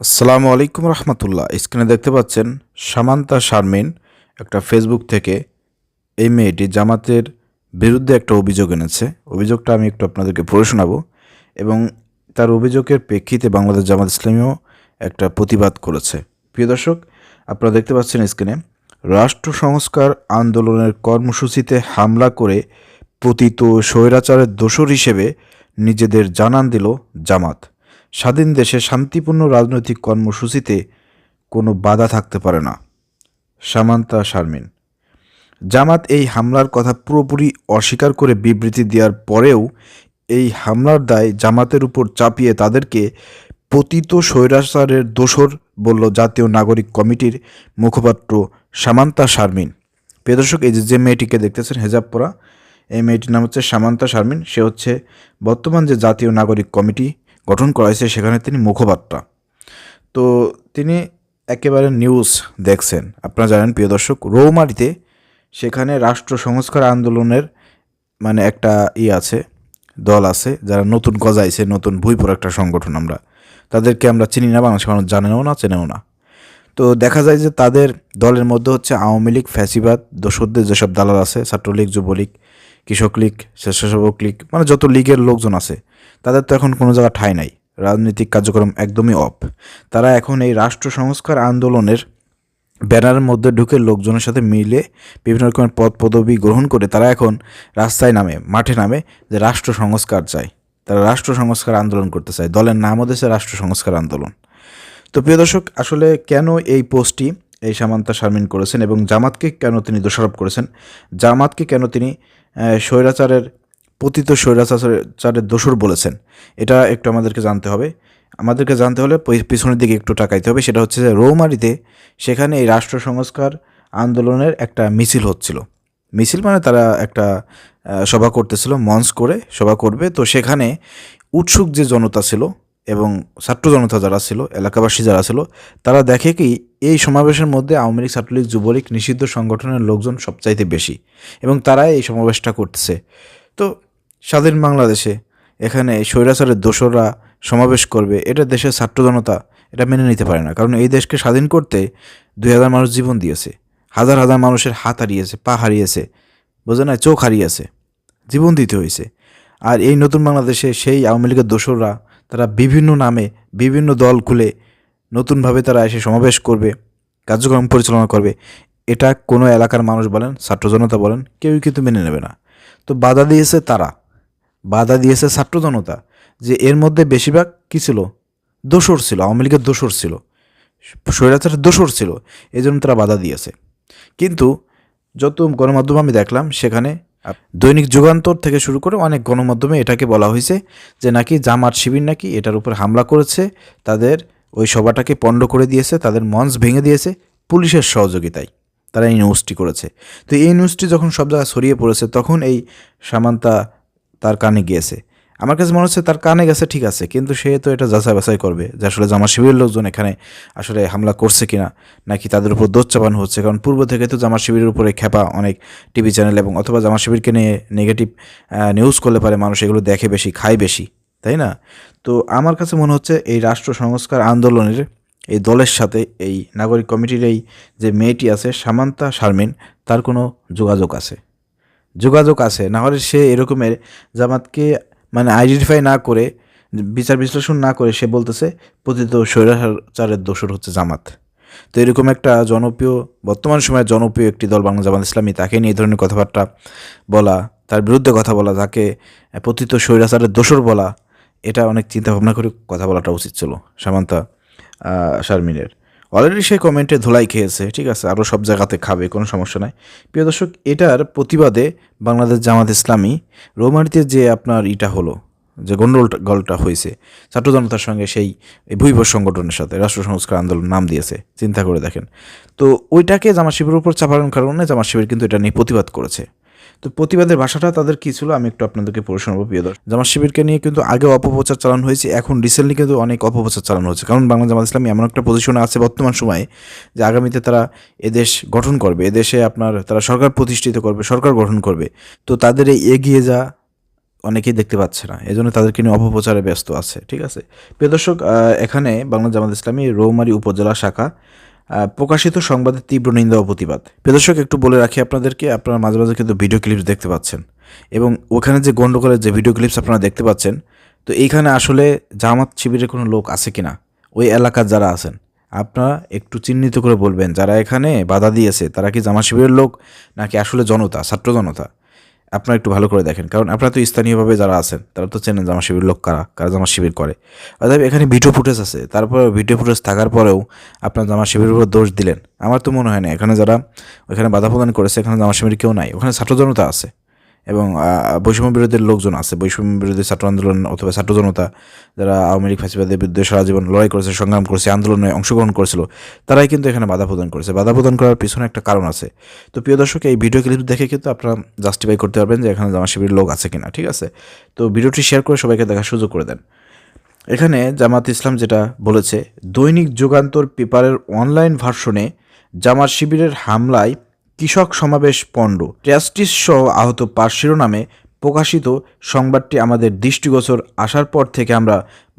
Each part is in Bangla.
আসসালামু আলাইকুম রহমতুল্লাহ। স্ক্রিনে দেখতে পাচ্ছেন সামান্তা শারমিন, একটা ফেসবুক থেকে এই মেয়েটি জামাতের বিরুদ্ধে একটা অভিযোগ এনেছে। অভিযোগটা আমি একটু আপনাদেরকে পড়ে শোনাবো। এবং তার অভিযোগের প্রেক্ষিতে বাংলাদেশ জামাত ইসলামীও একটা প্রতিবাদ করেছে। প্রিয় দর্শক, আপনারা দেখতে পাচ্ছেন স্ক্রিনে, রাষ্ট্র সংস্কার আন্দোলনের কর্মসূচিতে হামলা করে পতিত স্বৈরাচারের দোষর হিসেবে নিজেদের জানান দিল জামাত। স্বাধীন দেশে শান্তিপূর্ণ রাজনৈতিক কর্মসূচিতে কোনো বাধা থাকতে পারে না। সামান্তা শারমিন, জামাত এই হামলার কথা পুরোপুরি অস্বীকার করে বিবৃতি দেওয়ার পরেও এই হামলার দায় জামাতের উপর চাপিয়ে তাদেরকে পতিত স্বৈরাচারের দোসর বলল জাতীয় নাগরিক কমিটির মুখপাত্র সামান্তা শারমিন। প্রিয় দর্শক, এই যে যে মেয়েটিকে দেখতেছেন হেজাব পরা এই মেয়েটির নাম হচ্ছে সামান্তা শারমিন। সে হচ্ছে বর্তমান যে জাতীয় নাগরিক কমিটি গঠন করা হয়েছে সেখানে তিনি মুখপাত্র। তো তিনি একেবারে নিউজ দেখছেন। আপনারা জানেন, প্রিয় দর্শক রৌমারিতে সেখানে রাষ্ট্র সংস্কার আন্দোলনের মানে একটা ই আছে, দল আছে, যারা নতুন গজাইছে, নতুন ভুইপুর একটা সংগঠন আমরা। তাদেরকে আমরা চিনি না বাংলাদেশ মানুষ জানেও না, চেনেও না। তো দেখা যায় যে তাদের দলের মধ্যে হচ্ছে আওয়ামী লীগ, ফ্যাসিবাদ দোসরদের যেসব দালাল আছে, ছাত্রলীগ, যুবলীগ কৃষক লীগ স্বেচ্ছাসেবক লীগ মানে যত লীগের লোকজন আছে তাদের তো এখন কোনো জায়গা ঠাঁই নাই। রাজনৈতিক কার্যক্রম একদমই অফ তারা এখন এই রাষ্ট্র সংস্কার আন্দোলনের ব্যানারের মধ্যে ঢুকে লোকজনের সাথে মিলে বিভিন্ন রকমের পদ পদবি গ্রহণ করে তারা এখন রাস্তায় নামে, মাঠে নামে যে রাষ্ট্র সংস্কার চায়। তারা রাষ্ট্র সংস্কার আন্দোলন করতে চায়। দলের নাম হচ্ছে রাষ্ট্র সংস্কার আন্দোলন। তো প্রিয় দর্শক, আসলে কেন এই পোস্টটি এই সামান্তা শারমিন করেছেন এবং জামাতকে কেন তিনি দোষারোপ করেছেন? জামাতকে কেন তিনি স্বৈরাচারের পতিত স্বৈরাচারের দোসর বলেছেন। এটা একটু আমাদেরকে জানতে হবে। আমাদেরকে জানতে হলে পিছনের দিকে একটু টাকাইতে হবে। সেটা হচ্ছে যে রৌমারিতে সেখানে এই রাষ্ট্র সংস্কার আন্দোলনের একটা মিছিল হচ্ছিল। মিছিল মানে তারা একটা সভা করতেছিল, মঞ্চ করে সভা করবে। তো সেখানে উৎসুক যে জনতা ছিল এবং ছাত্র জনতা যারা ছিল, এলাকাবাসী যারা ছিল, তারা দেখে কি এই সমাবেশের মধ্যে আওয়ামী লীগ, ছাত্রলীগ, যুবলীগ নিষিদ্ধ সংগঠনের লোকজন সবচাইতে বেশি এবং তারাই এই সমাবেশটা করতেছে। তো স্বাধীন বাংলাদেশে এখানে স্বৈরাচারের দোসররা সমাবেশ করবে, এটা দেশের ছাত্র জনতা এটা মেনে নিতে পারে না। কারণ এই দেশকে স্বাধীন করতে দুই হাজার মানুষ জীবন দিয়েছে, হাজার হাজার মানুষের হাত হারিয়েছে, পা হারিয়েছে, বোঝে না চোখ হারিয়েছে, জীবন দিতে হয়েছে। আর এই নতুন বাংলাদেশে সেই আওয়ামী লীগের দোসররা, তারা বিভিন্ন নামে বিভিন্ন দল খুলে নতুনভাবে তারা এসে সমাবেশ করবে, কার্যক্রম পরিচালনা করবে। এটা কোনো এলাকার মানুষ বলেন ছাত্র জনতা বলেন, কেউই কিন্তু মেনে নেবে না। তো বাধা দিয়েছে তারা। বাধা দিয়েছে ছাত্র জনতা যে এর মধ্যে বেশিরভাগ কী ছিল? দোসর ছিল, আওয়ামী লীগের দোসর ছিল স্বৈরাচার দোসর ছিল এই জন্য তারা বাধা দিয়েছে। কিন্তু যত গণমাধ্যম আমি দেখলাম, সেখানে দৈনিক যুগান্তর থেকে শুরু করে অনেক গণমাধ্যমে এটাকে বলা হয়েছে যে নাকি জামাত শিবির নাকি এটার উপর হামলা করেছে, তাদের ওই সভাটাকে পণ্ড করে দিয়েছে, তাদের মঞ্চ ভেঙে দিয়েছে পুলিশের সহযোগিতায়। তারা এই নিউজটি করেছে। তো এই নিউজটি যখন সব জায়গায় ছড়িয়ে পড়েছে, তখন এই সামান্তা তার কানে গিয়েছে। আমার কাছে মনে হচ্ছে তার কানে গেছে, ঠিক আছে, কিন্তু সে তো এটা যাচাই বাছাই করবে যে আসলে জামা শিবিরের লোকজন এখানে আসলে হামলা করছে কিনা, নাকি তাদের উপর দোষ চাপানো হচ্ছে। কারণ পূর্ব থেকে তো জামা শিবিরের উপরে খেপা অনেক টিভি চ্যানেল এবং অথবা জামা শিবিরকে নিয়ে নেগেটিভ নিউজ করলে পারে মানুষ এগুলো দেখে বেশি, খায় বেশি, তাই না? তো আমার কাছে মনে হচ্ছে এই রাষ্ট্র সংস্কার আন্দোলনের এই দলের সাথে এই নাগরিক কমিটির এই যে মেয়েটি আছে সামান্তা শারমিন, তার কোনো যোগাযোগ আছে। যোগাযোগ আছে না হলে সে এরকমের জামাতকে মানে আইডেন্টিফাই না করে, বিচার বিশ্লেষণ না করে সে বলতেছে পতিত স্বৈরাচারের দোষর হচ্ছে জামাত। তো এরকম একটা জনপ্রিয়, বর্তমান সময়ে জনপ্রিয় একটি দল বাংলা জামাত ইসলামী, তাকে নিয়ে এই ধরনের কথাবার্তা বলা, তার বিরুদ্ধে কথা বলা, তাকে পতিত স্বৈরাচারের দোষর বলা, এটা অনেক চিন্তা ভাবনা করে কথা বলাটা উচিত ছিল, সামান্তা শারমিনের। অলরেডি সে কমেন্টে ধুলাই খেয়েছে, ঠিক আছে? আরও সব জায়গাতে খাবে, কোনো সমস্যা নাই। প্রিয় দর্শক, এটার প্রতিবাদে বাংলাদেশ জামাত ইসলামী রোমারিতে যে আপনার ইটা হলো, যে গন্ডলটা গলটা হয়েছে, ছাত্র জনতার সঙ্গে সেই ভুইভর সংগঠনের সাথে রাষ্ট্র সংস্কার আন্দোলন নাম দিয়েছে, চিন্তা করে দেখেন। তো ওইটাকে জামা শিবিরের উপর চাপানোর কারণে জামা শিবির কিন্তু এটা নিয়ে প্রতিবাদ করেছে। তো প্রতিবাদের ভাষাটা তাদের কী ছিল আমি একটু আপনাদেরকে পড়ে শোনাবো, প্রিয় দর্শক। জামাত শিবিরকে নিয়ে কিন্তু আগে অপপ্রচার চালানো হয়েছে, এখন রিসেন্টলি কিন্তু অনেক অপপ্রচার চালানো হচ্ছে কারণ বাংলা জামাত ইসলামী এমন একটা পজিশনে আছে বর্তমান সময়ে, যে আগামীতে তারা এদেশ গঠন করবে। এদেশে আপনার তারা সরকার প্রতিষ্ঠিত করবে, সরকার গঠন করবে। তো তাদের এই এগিয়ে যা অনেকেই দেখতে পাচ্ছে না। এজন্য তাদেরকে নিয়ে অপপ্রচারে ব্যস্ত আছে, ঠিক আছে? প্রিয় দর্শক এখানে বাংলা জামাত ইসলামী রৌমারী উপজেলা শাখা প্রকাশিত সংবাদের তীব্র নিন্দা ও প্রতিবাদ। প্রিয় দর্শক, একটু বলে রাখি আপনাদেরকে, আপনারা মাঝে মাঝে কিন্তু ভিডিও ক্লিপস দেখতে পাচ্ছেন। এবং ওখানে যে গন্ডগোলের যে ভিডিও ক্লিপস আপনারা দেখতে পাচ্ছেন, তো এইখানে আসলে জামাত শিবিরের কোনো লোক আছে কিনা? ওই এলাকার যারা আছেন, আপনারা একটু চিহ্নিত করে বলবেন, যারা এখানে বাধা দিয়েছে, তারা কি জামাত শিবিরের লোক নাকি আসলে জনতা, ছাত্র জনতা? আপনারা একটু ভালো করে দেখেন। কারণ আপনারা তো স্থানীয়ভাবে যারা আছেন, তারা তো চেনেন জামা শিবির লোক কারা কারা জামা শিবির করে। অর্থাৎ এখানে ভিডিও ফুটেজ আছে। তারপরে ভিডিও ফুটেজ থাকার পরেও আপনার জামা শিবিরের উপর দোষ দিলেন। আমার তো মনে হয় না, এখানে যারা ওখানে বাধা প্রদান করেছে, এখানে জামা শিবির কেউ নাই। ওখানে ছাত্র জনতা আছে। এবং বৈষম্য বিরোধীর লোকজন আছে। বৈষম্য বিরোধী ছাত্র আন্দোলন অথবা ছাত্র জনতা যারা আওয়ামী লীগ ফাঁসিবাদের বিরুদ্ধে সারা জীবন লড়াই করেছে, সংগ্রাম করেছে, আন্দোলনে অংশগ্রহণ করেছিল, তারাই কিন্তু এখানে বাধা প্রদান করেছে। বাধা প্রদান করার পিছনে একটা কারণ আছে। তো প্রিয় দর্শক, এই ভিডিও ক্লিপ দেখে কিন্তু আপনারা জাস্টিফাই করতে পারবেন যে এখানে জামা শিবির লোক আছে কিনা, ঠিক আছে? তো ভিডিওটি শেয়ার করে সবাইকে দেখার সুযোগ করে দেন। এখানে জামাত ইসলাম যেটা বলেছে, দৈনিক যুগান্তর পেপারের অনলাইন ভার্সনে জামাত শিবিরের হামলায় কৃষক সমাবেশ পণ্ড। ট্রাস্টিস সহ আহত পাঁচ শিরোনামে প্রকাশিত সংবাদটি আমাদের দৃষ্টিগোচর আসার পর থেকে আমরা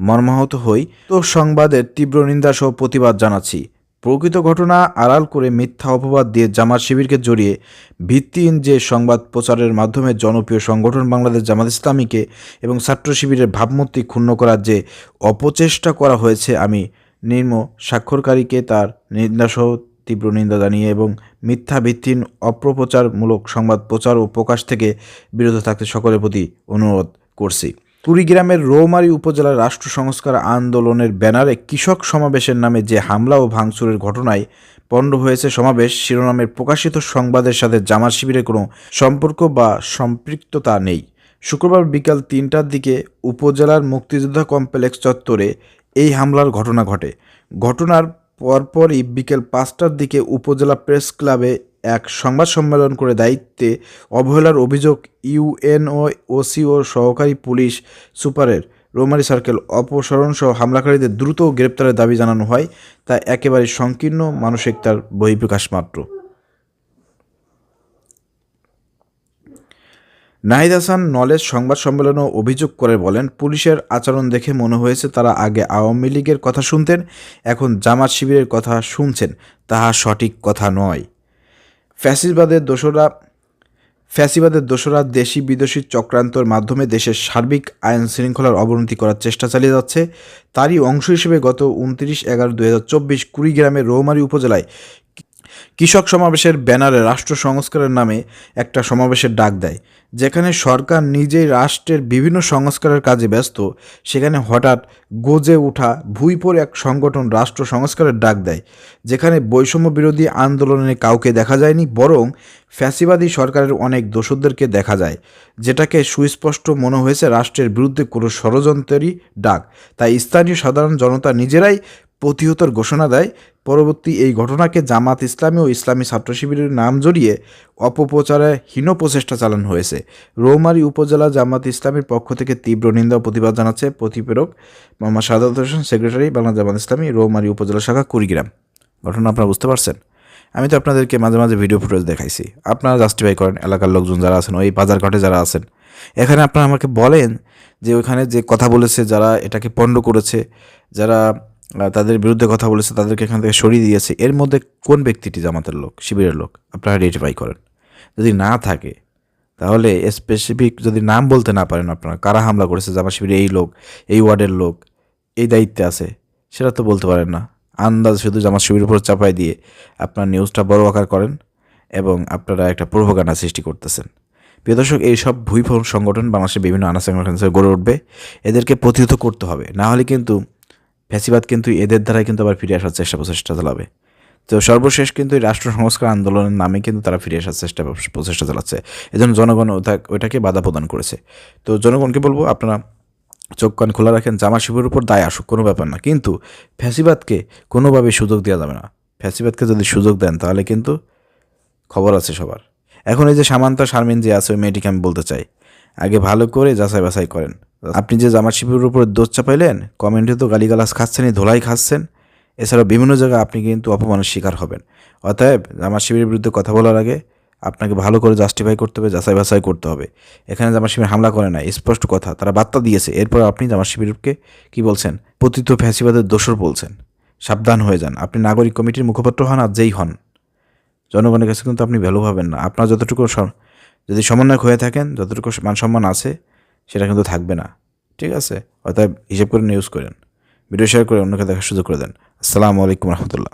মর্মাহত হই। তো সংবাদের তীব্র নিন্দা সহ প্রতিবাদ জানাচ্ছি। প্রকৃত ঘটনা আড়াল করে মিথ্যা অপবাদ দিয়ে জামাত শিবিরকে জড়িয়ে ভিত্তিহীন যে সংবাদ প্রচারের মাধ্যমে জনপ্রিয় সংগঠন বাংলাদেশ জামাত ইসলামীকে এবং ছাত্র শিবিরের ভাবমূর্তি ক্ষুণ্ণ করার যে অপচেষ্টা করা হয়েছে, আমি নিম্ন স্বাক্ষরকারীকে তার নিন্দাসহ তীব্র নিন্দা জানিয়ে এবং মিথ্যা ভিত্তিহীন অপপ্রচারমূলক সংবাদ প্রচার ও প্রকাশ থেকে বিরত থাকতে সকলের প্রতি অনুরোধ করছি। কুড়িগ্রামের রৌমারী উপজেলার রাষ্ট্র সংস্কার আন্দোলনের ব্যানারে কৃষক সমাবেশের নামে যে হামলা ও ভাঙচুরের ঘটনায় পণ্ড হয়েছে সমাবেশ, শিরোনামের প্রকাশিত সংবাদের সাথে জামাত শিবিরের কোনো সম্পর্ক বা সম্পৃক্ততা নেই। শুক্রবার বিকাল তিনটার দিকে উপজেলার মুক্তিযোদ্ধা কমপ্লেক্স চত্বরে এই হামলার ঘটনা ঘটে। ঘটনার পরপরই বিকেল পাঁচটার দিকে উপজেলা প্রেস ক্লাবে এক সংবাদ সম্মেলন করে দায়িত্বে অবহেলার অভিযোগ ইউএনও, ওসি সহকারী পুলিশ সুপারের। রোমারি সার্কেল অপসারণ সহ হামলাকারীদের দ্রুত গ্রেপ্তারের দাবি জানানো হয়, তা একেবারে সংকীর্ণ মানসিকতার বহিঃপ্রকাশ মাত্র। নাহিদ হাসান নলেজ সংবাদ সম্মেলনে অভিযোগ করে বলেন, পুলিশের আচরণ দেখে মনে হয়েছে তারা আগে আওয়ামী লীগের কথা শুনতেন, এখন জামাত শিবিরের কথা শুনছেন। তাহা সঠিক কথা নয়। ফ্যাসিবাদের দোসরা ফ্যাসিবাদের দোসরা দেশি বিদেশি চক্রান্তর মাধ্যমে দেশের সার্বিক আইন শৃঙ্খলার অবনতি করার চেষ্টা চালিয়ে যাচ্ছে। তারই অংশ হিসেবে গত উনত্রিশ এগারো দু হাজার চব্বিশ কুড়িগ্রামের রৌমারী উপজেলায় কৃষক সমাবেশের ব্যানারে রাষ্ট্র সংস্কারের নামে একটা সমাবেশের ডাক দেয়। যেখানে সরকার নিজেই রাষ্ট্রের বিভিন্ন সংস্কারের কাজে ব্যস্ত, সেখানে হঠাৎ গজে ওঠা ভুইপোর এক সংগঠন রাষ্ট্র সংস্কারের ডাক দেয়, যেখানে বৈষম্য বিরোধী আন্দোলনে কাউকে দেখা যায়নি, বরং ফ্যাসিবাদী সরকারের অনেক দোষদেরকে দেখা যায়, যেটাকে সুস্পষ্ট মনে হয়েছে রাষ্ট্রের বিরুদ্ধে কোনো ষড়যন্ত্রেরই ডাক। তাই স্থানীয় সাধারণ জনতা নিজেরাই প্রতিহতর ঘোষণা দেয়। পরবর্তী এই ঘটনাকে জামাত ইসলামী ও ইসলামী ছাত্র শিবিরের নাম জড়িয়ে অপপ্রচারে হীন প্রচেষ্টা চালানো হয়েছে। রৌমারী উপজেলা জামাত ইসলামীর পক্ষ থেকে তীব্র নিন্দা ও প্রতিবাদ জানাচ্ছে প্রতিপেরক মোহাম্মদ সাদাত হোসেন, সেক্রেটারি বাংলা জামাত ইসলামী, রৌমারী উপজেলা শাখা, কুড়িগ্রাম। ঘটনা আপনারা বুঝতে পারছেন? আমি তো আপনাদেরকে মাঝে মাঝে ভিডিও ফুটেজ দেখাইছি। আপনারা জাস্টিফাই করেন, এলাকার লোকজন যারা আছেন, ওই বাজারঘাটে যারা আছেন। এখানে আপনারা আমাকে বলেন যে ওইখানে যে কথা বলেছে, যারা এটাকে পণ্ড করেছে, যারা তাদের বিরুদ্ধে কথা বলেছে, তাদেরকে এখান থেকে সরিয়ে দিয়েছে। এর মধ্যে কোন ব্যক্তিটি জামাতের লোক, শিবিরের লোক? আপনারা আইডেন্টিফাই করেন। যদি না থাকে, তাহলে স্পেসিফিক যদি নাম বলতে না পারেন আপনারা, কারা হামলা করেছে জামা শিবিরে এই লোক, এই ওয়ার্ডের লোক, এই দায়িত্বে আছে, সেটা তো বলতে পারেন না। আন্দাজ শুধু জামা শিবিরের উপর চাপাই দিয়ে আপনার নিউজটা বড় আকার করেন এবং আপনারা একটা প্রভোগানা সৃষ্টি করতেছেন। প্রিয় দর্শক এইসব ভুইফোন সংগঠন বাংলাদেশের বিভিন্ন আনা সংগঠন হিসেবে গড়ে উঠবে। এদেরকে প্রতিহত করতে হবে। না হলে কিন্তু ফ্যাসিবাদ কিন্তু এদের দ্বারাই কিন্তু আবার ফিরে আসার চেষ্টা প্রচেষ্টা চালাবে। তো সর্বশেষ কিন্তু এই রাষ্ট্র সংস্কার আন্দোলনের নামে কিন্তু তারা ফিরে আসার চেষ্টা প্রচেষ্টা চালাচ্ছে। এজন্য জনগণ ওইটাকে বাধা প্রদান করেছে। তো জনগণকে বলব, আপনারা চোখ কান খোলা রাখেন, জামা শিবিরের উপর দায় আসুক, কোনো ব্যাপার না। কিন্তু ফ্যাসিবাদকে কোনোভাবেই সুযোগ দেওয়া যাবে না। ফ্যাসিবাদকে যদি সুযোগ দেন, তাহলে কিন্তু খবর আছে সবার। এখন এই যে সামান্তা শারমিন যে আছে, ওই মেয়েটিকে আমি বলতে চাই। আগে ভালো করে যাচাই বাছাই করেন। আপনি যে জামাত শিবিরের উপরে দোষ চাপাইলেন, কমেন্টে তো গালিগালাজ খাচ্ছেনই, ধোলাই খাচ্ছেন। এছাড়াও বিভিন্ন জায়গায় আপনি কিন্তু অপমানের শিকার হবেন। অতএব জামাত শিবিরের বিরুদ্ধে কথা বলার আগে আপনাকে ভালো করে জাস্টিফাই করতে হবে, যাচাই বাছাই করতে হবে। এখানে জামা শিবির হামলা করে না স্পষ্ট কথা, তারা বার্তা দিয়েছে। এরপর আপনি জামা শিবিরকে কী বলছেন? পতিত ফ্যাসিবাদের দোষর বলছেন। সাবধান হয়ে যান। আপনি নাগরিক কমিটির মুখপাত্র হন আর যেই হন। জনগণের কাছে কিন্তু আপনি ভ্যালু পাবেন না। আপনার যতটুকু যদি সমন্বয়ক হয়ে থাকেন, যতটুকু মান সম্মান আছে সেটা কিন্তু থাকবে না। ঠিক আছে? অর্থাৎ হিসেব করে নিউজ করেন। ভিডিও শেয়ার করে অন্যকে দেখার সুযোগ করে দেন। আসসালামু আলাইকুম রহমতুল্লাহ।